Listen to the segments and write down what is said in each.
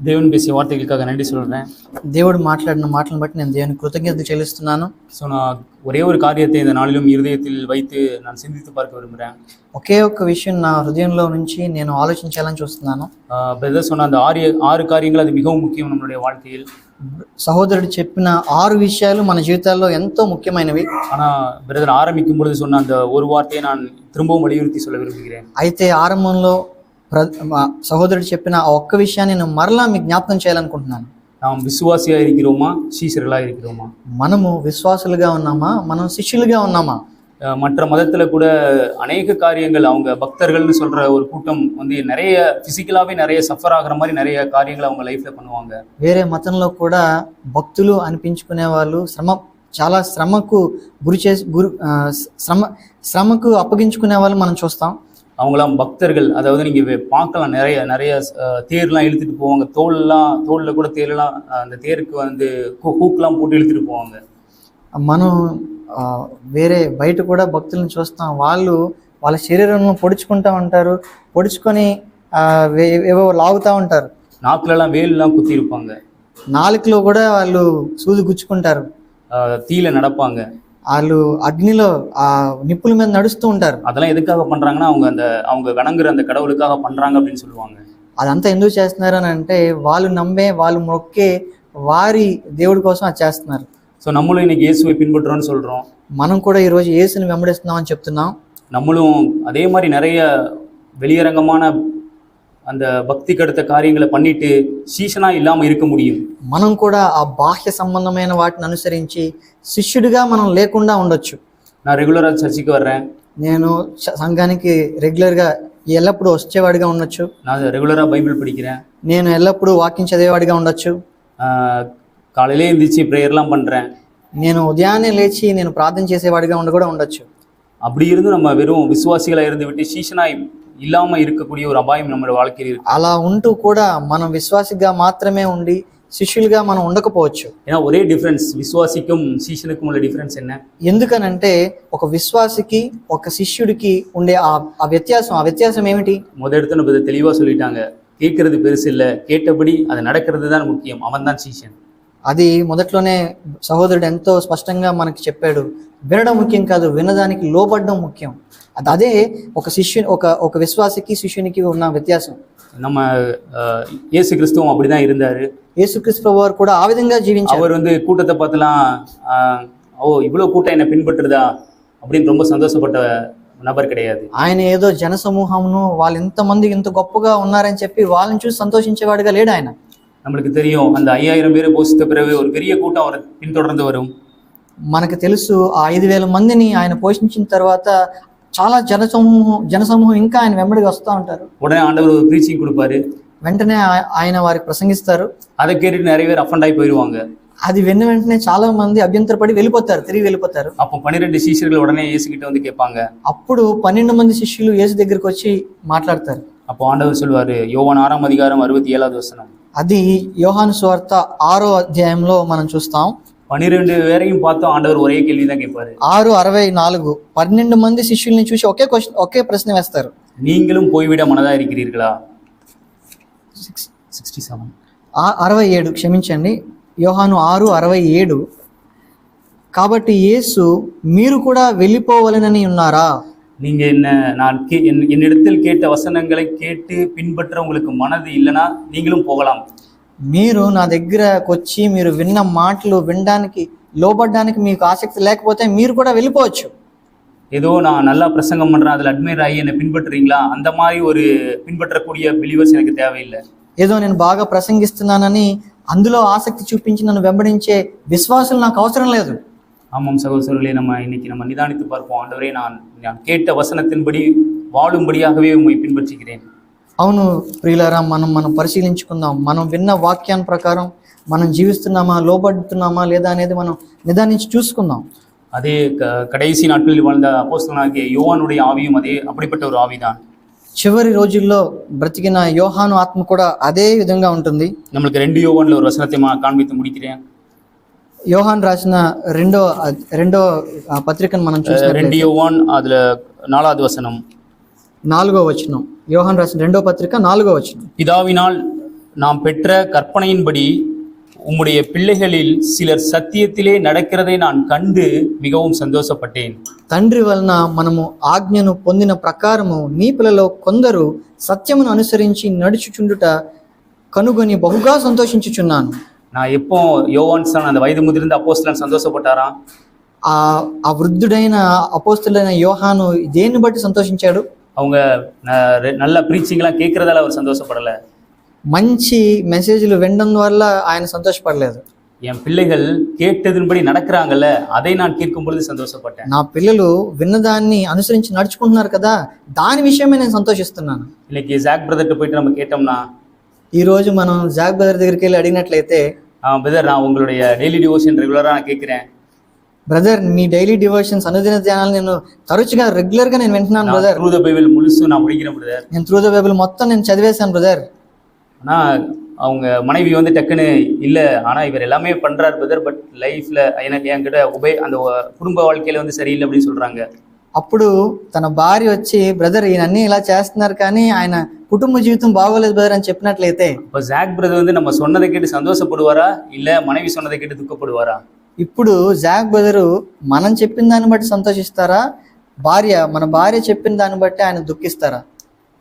தேவன் பேசிய வார்த்தைகளுக்காக நன்றி சொல்கிறேன் దేవుడు మాట్లాడిన మాటలను బట్టి నేను దేవుని కృతజ్ఞత చెల్లిస్తున్నాను ஸோ நான் ஒரே ஒரு காரியத்தை இந்த நாளிலும் இருதயத்தில் வைத்து நான் சிந்தித்து பார்க்க விரும்புகிறேன் ఒకే ఒక్క విషయం నా హృదయంలో నుంచి నేను ఆలోచించాలని చూస్తున్నాను பிரதர் சொன்ன அந்த ஆறு ஆறு காரியங்கள் அது மிகவும் முக்கியம் நம்மளுடைய வாழ்க்கையில் సహోదరుడు చెప్పిన ఆరు విషయాలు మన జీవితాల్లో ఎంతో ముఖ్యమైనవి ஆனால் பிரதர் ஆரம்பிக்கும் பொழுது சொன்ன அந்த ஒரு வார்த்தையை நான் திரும்பவும் வலியுறுத்தி சொல்ல விரும்புகிறேன் అయితే ఆరంభంలో ప్ర మా సహోదరుడు చెప్పిన ఆ ఒక్క విషయాన్ని నేను మరలా మీకు జ్ఞాపకం చేయాలనుకుంటున్నాను நாம் விசுவாசியாக இருக்கிறோமா சீசர்களாக இருக்கிறோமா మనము విశ్వాసులుగా ఉన్నామా మనం శిష్యులుగా ఉన్నామా அஹ் மற்ற மதத்தில் கூட அநேக காரியங்கள் அவங்க பக்தர்கள்னு சொல்கிற ஒரு கூட்டம் வந்து நிறைய ஃபிசிக்கலாகவே நிறைய சஃபர் ஆகுற மாதிரி நிறைய காரியங்களை அவங்க லைஃப்பில் பண்ணுவாங்க వేరే మతంలో కూడా భక్తులు అనిపించుకునే వాళ్ళు శ్రమ చాలా శ్రమకు గురి చేసి గురి ఆ, శ్రమ శ్రమకు అప్పగించుకునే వాళ్ళు మనం చూస్తాం அவங்களாம் பக்தர்கள் அதாவது நீங்கள் பார்க்கலாம் நிறைய நிறைய அஹ், தேர்லாம் இழுத்துட்டு போவாங்க தோல்லாம் தோலில் கூட தேர்லாம் அஹ், அந்த தேருக்கு வந்து ஹூ- ஹூக்லாம் போட்டு இழுத்துட்டு போவாங்க మనం ఆ, వేరే బయట కూడా భక్తులను చూస్తాం వాళ్ళు వాళ్ళ శరీరంలో పొడుచుకుంటా ఉంటారు పొడుచుకొని ఆ, వే- ఏవో లాగుతూ ఉంటారు நாக்குலலாம் வேல்லாம் குத்தி இருப்பாங்க నాలుకలో కూడా వాళ్ళు సూది గుచ్చుకుంటారు அஹ், தீயில நடப்பாங்க వాళ్ళు అగ్నిలో ఆ నిప్పుల మీద నడుస్తూ ఉంటారు அதெல்லாம் எதுக்காக பண்ணுறாங்கன்னா அவங்க அந்த அவங்க வணங்குற அந்த கடவுளுக்காக பண்ணுறாங்க அப்படின்னு சொல்லுவாங்க అదంతా ఎందుకు చేస్తున్నారు అని అంటే వాళ్ళు నమ్మే వాళ్ళు మొక్కే వారి దేవుడి కోసం అది చేస్తున్నారు ஸோ நம்மளும் இன்னைக்கு இயேசுவை பின்பற்றுறோம்னு சொல்கிறோம் మనం కూడా ఈరోజు యేసుని వెంబడిస్తున్నాం అని చెప్తున్నాం நம்மளும் அதே மாதிரி நிறைய வெளியரங்கமான அந்த பக்தி கடுத்த காரியங்களை பண்ணிட்டு சீசனாக இல்லாமல் இருக்க முடியும் మనం కూడా ఆ బాహ్య సంబంధమైన వాటిని అనుసరించి శిష్యుడిగా మనం లేకుండా ఉండొచ్చు நான் ரெகுலராக சர்ச்சுக்கு வர்றேன் నేను చ- సంఘానికి రెగ్యులర్గా ఎల్లప్పుడూ వచ్చేవాడిగా ఉండొచ్చు நான் ரெகுலராக பைபிள் படிக்கிறேன் నేను ఎల్లప్పుడూ వాక్యం చదివేవాడిగా ఉండొచ్చు ஆஹ் காலையிலே எழுந்திரிச்சு ப்ரேயர்லாம் பண்ணுறேன் నేను ఉదయాన్నే లేచి నేను ప్రార్థన చేసేవాడిగా ఉండి కూడా ఉండొచ్చు அப்படி இருந்து நம்ம வெறும் விசுவாசிகளாக இருந்து விட்டு சீசனாக இல்லாமல் இருக்கக்கூடிய ஒரு அபாயம் நம்மளோட வாழ்க்கையில் இருக்கு అలా ఉంటూ కూడా మనం విశ్వాసిగా మాత్రమే ఉండి శిష్యులుగా మనం ఉండకపోవచ్చు ஏன்னா ஒரே டிஃப்ரென்ஸ் விசுவாசிக்கும் சீசனுக்கும் உள்ள டிஃப்ரென்ஸ் என்ன ఎందుకనంటే ఒక విశ్వాసికి ఒక శిష్యుడికి ఉండే ఆ ఆ వ్యత్యాసం ఆ వ్యత్యాసం ఏమిటి முத இடத்துல நம்ம தெளிவாக சொல்லிட்டாங்க கேட்கறது பெருசு இல்லை கேட்டபடி அது நடக்கிறது தான் முக்கியம் அவன் தான் சீசன் అది మొదట్లోనే సహోదరుడు ఎంతో స్పష్టంగా మనకి చెప్పాడు వినడం ముఖ్యం కాదు వినడానికి లోబడడం ముఖ్యం అది అదే ఒక శిష్యు ఒక ఒక విశ్వాసికి శిష్యునికి ఉన్న వ్యత్యాసం நம்ம ஆஹ், இயேசு கிறிஸ்துவும் அப்படி தான் இருந்தார் యేసుక్రీస్తు ప్రభు వారు కూడా ఆ విధంగా జీవించారు அவர் வந்து கூட்டத்தை பார்த்துலாம் ஆஹ், ஓ இவ்வளோ கூட்டம் என்னை பின்பற்றுதா அப்படின்னு ரொம்ப சந்தோஷப்பட்ட நபர் கிடையாது ఆయన ఏదో జన సమూహమును వాళ్ళు ఇంతమంది ఇంత గొప్పగా ఉన్నారని చెప్పి వాళ్ళని చూసి సంతోషించేవాడిగా లేడు ఆయన நம்மளுக்கு தெரியும் அந்த ஐயாயிரம் பேரை போஷித்த பிறகு ஒரு பெரிய கூட்டம் அவரை பின்தொடர்ந்து வரும் మనకు తెలుసు ఆ ఐదు వేల మందిని ఆయన పోషించిన తర్వాత చాలా జన సమూహం జన సమూహం ఇంకా ఆయన వెంబడిగా వస్తూ ఉంటారు உடனே ஆண்டவர் ஒரு ப்ரீச்சிங் கொடுப்பாரு వెంటనే ఆ- ఆయన వారికి ప్రసంగిస్తారు அதை கேட்டுட்டு நிறைய பேர் அஃபண்ட் ஆகி போயிடுவாங்க అది విన్న వెంటనే చాలా మంది అభ్యంతరపడి వెళ్ళిపోతారు తిరిగి వెళ్ళిపోతారు அப்போ பன்னிரெண்டு சீஷர்கள் உடனே இயேசுகிட்ட வந்து கேட்பாங்க అప్పుడు పన్నెండు మంది శిష్యులు యేసు దగ్గరికి వచ్చి మాట్లాడతారు அப்போ ஆண்டவர் சொல்வாரு யோவான் ஆறாம் அதிகாரம் அறுபத்தி ஏழாவது வசனம் అది యోహాను సువార్త ఆరో అధ్యాయంలో మనం చూస్తాం பன்னிரெண்டு பேரையும் பார்த்தும் ஆண்டவர் ஒரே கேள்வி தான் கேட்பாரு ఆరు అరవై నాలుగు పన్నెండు మంది శిష్యుల్ని చూసి ఒకే క్వశ్చన్ ఒకే ప్రశ్న వేస్తారు நீங்களும் போய்விட மனதா இருக்கிறீர்களா சிக்ஸ்டி செவன் ఆ అరవై ఏడు క్షమించండి యోహాను ఆరు అరవై ఏడు కాబట్టి యేసు మీరు కూడా వెళ్ళిపోవలనని ఉన్నారా நீங்க என்ன நான் கே என் என்னிடத்தில் கேட்ட வசனங்களை கேட்டு பின்பற்ற உங்களுக்கு மனது இல்லைன்னா நீங்களும் போகலாம் మీరు నా దగ్గరకు వచ్చి మీరు విన్న మాటలు వినడానికి లోబడ్డానికి మీకు ఆసక్తి లేకపోతే మీరు కూడా వెళ్ళిపోవచ్చు ஏதோ நான் நல்லா பிரசங்கம் பண்றேன் அதில் அட்மையர் ஆகி என்னை பின்பற்றுறீங்களா அந்த மாதிரி ஒரு பின்பற்றக்கூடிய பிலீவர்ஸ் எனக்கு தேவையில்லை ఏదో నేను బాగా ప్రసంగిస్తున్నానని అందులో ఆసక్తి చూపించి నన్ను వెంబడించే విశ్వాసులు నాకు అవసరం లేదు ஆமாம் சகோதரர்களே நம்ம இன்னைக்கு நம்ம நிதானித்து பார்ப்போம் ஆண்டவரே நான் நான் கேட்ட வசனத்தின்படி வாழும்படியாகவே உம்மை பின்பற்றுகிறேன் అవును ప్రియులారా మనం మనం పరిశీలించుకుందాం మనం విన్న వాక్యాన్ని ప్రకారం మనం జీవిస్తున్నామా లోబడుతున్నామా లేదా అనేది మనం నిదానించి చూసుకుందాం அதே க கடைசி நாட்களில் வாழ்ந்த அப்போஸ்தலனாகிய யோவானுடைய ஆவியும் அதே அப்படிப்பட்ட ஒரு ஆவிதான் చివరి రోజుల్లో బ్రతికిన యోహాను ఆత్మ కూడా అదే విధంగా ఉంటుంది நம்மளுக்கு ரெண்டு யோவான்ல ஒரு வசனத்தை மா- காண்பித்து முடிக்கிறேன் యోహాన్ రాసిన రెండో రెండో ఆ, పత్రికను మనం చూసినట్లయితే ரெண்டு யோவான் அதுல நாலாவது வசனம் నాలుగో వచనం యోహాన్ రాసిన రెండో పత్రిక నాలుగో వచనం பிதாவினால் நாம் பெற்ற கற்பனையின்படி உம்முடைய பிள்ளைகளில் சிலர் சத்தியத்திலே நடக்கிறதை நான் கண்டு மிகவும் சந்தோஷப்பட்டேன் తండ్రి వలన మనము ఆజ్ఞను పొందిన ప్రకారము నీ పిల్లలో కొందరు సత్యమును అనుసరించి నడుచుచుండుట కనుగొని బహుగా సంతోషించుచున్నాను நான் எப்போ யோவான் சான் அந்த வயது முதிர்ந்த அப்போஸ்தலன் சந்தோஷப்பட்டாராம் ఆ ఆ వృద్ధుడైన అపోస్తులైన యోహాను దేన్ని బట్టి సంతోషించాడు அவங்க ந- ரெ- நல்ல ப்ரீச்சிங்லாம் கேட்கறதால அவர் சந்தோஷப்படல మంచి మెసేజ్లు వినడం వల్ల ఆయన సంతోషపడలేదు என் பிள்ளைகள் கேட்டதின்படி நடக்கிறாங்கல்ல அதை நான் கேட்கும் பொழுது சந்தோஷப்பட்டேன் నా పిల్లలు విన్నదాన్ని అనుసరించి నడుచుకుంటున్నారు కదా దాని విషయమే నేను సంతోషిస్తున్నాను இன்னைக்கு ஜாக் பிரதர்கிட்ட போயிட்டு நம்ம கேட்டோம்னா ఈ రోజు మనం జాక్ బదర్ దగ్గరికి వెళ్ళి అడిగినట్లయితే பிரதர் நான் உங்களுடைய டெய்லி டிவோஷன் ரெகுலராக நான் கேட்குறேன் బ్రదర్ మీ డైలీ డివోషన్స్ అనుదిన ధ్యానాలు నేను తరచుగా రెగ్యులర్ గా నేను వింటున్నాను బ్రదర్ த்ரூ த బైబిల్ ములుసు நான் முடிக்கிறேன் பிரதர் నేను త్రూ ద బైబిల్ మొత్తం నేను చదివేశాను బ్రదర్ ஆனால் அவங்க மனைவி வந்து டக்குன்னு இல்லை ஆனால் இவர் எல்லாமே பண்ணுறாரு பிரதர் பட் லைஃப்பில் எனக்கு என்கிட்ட உபய அந்த ஒ- குடும்ப வாழ்க்கையில் வந்து சரியில்லை அப்படின்னு சொல்கிறாங்க అప్పుడు తన భార్య వచ్చి బ్రదర్ ఈయన అన్ని ఇలా చేస్తున్నారు కానీ ఆయన కుటుంబ జీవితం బాగోలేదు బ్రదర్ అని చెప్పినట్లయితే இப்போ ஜாக் பிரதர் வந்து நம்ம சொன்னதை கேட்டு சந்தோஷப்படுவாரா இல்லை மனைவி சொன்னதை கேட்டு துக்கப்படுவாரா ఇప్పుడు జాక్ బ్రదరు మనం చెప్పిన దాన్ని బట్టి సంతోషిస్తారా భార్య మన భార్య చెప్పిన దాన్ని బట్టి ఆయన దుఃఖిస్తారా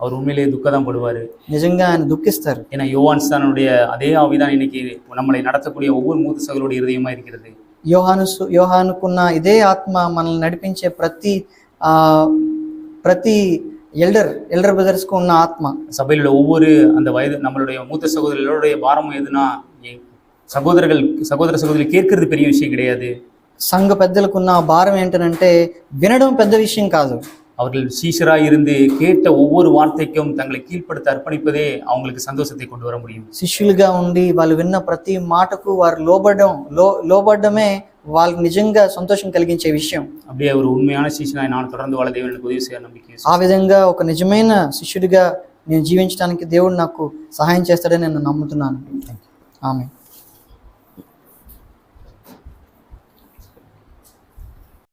அவர் உண்மையிலேயே துக்கம் தான் படுவார் నిజంగా ఆయన దుఃఖిస్తారు ஏன்னா யோவான் சானுடைய அதே ஆவிதான் இன்னைக்கு நம்மளை நடத்தக்கூடிய ஒவ்வொரு மூத்த சகலுடைய இருதயமா இருக்கிறது యోహాను సు- యోహానుకున్న ఇదే ఆత్మ మనల్ని నడిపించే ప్రతి ఆ ప్రతి ఎల్డర్ ఎల్డర్ బ్రదర్స్ కు ఉన్న ఆత్మ சபையில் உள்ள ஒவ்வொரு அந்த வயது நம்மளுடைய மூத்த சகோதரர்களுடைய பாரம் எதுனா எ- சகோதரர்கள் சகோதர சகோதரி கேட்கறது பெரிய விஷயம் கிடையாது సంఘ పెద్దలకున్న భారం ఏంటనంటే వినడం పెద్ద విషయం కాదు அவர்கள் சீஷராய் இருந்து கேட்ட ஒவ்வொரு வார்த்தைக்கும் தங்களை கீழ்ப்படுத்த அர்ப்பணிப்பதே அவங்களுக்கு சந்தோஷத்தை கொண்டு வர முடியும் శిష్యులుగా ఉండి వాళ్ళు విన్న ప్రతి మాటకు వారు లోబడడం లో లోబడ్డమే వాళ్ళకి నిజంగా సంతోషం కలిగించే విషయం அப்படியே ஒரு உண்மையான சீஷனாய் நான் தொடர்ந்து வாழ தேவன் எனக்கு உதவி செய்ய நம்பிக்கை ఆ విధంగా ఒక నిజమైన శిష్యుడిగా నేను జీవించడానికి దేవుడు నాకు సహాయం చేస్తాడని నేను నమ్ముతున్నాను ఆమె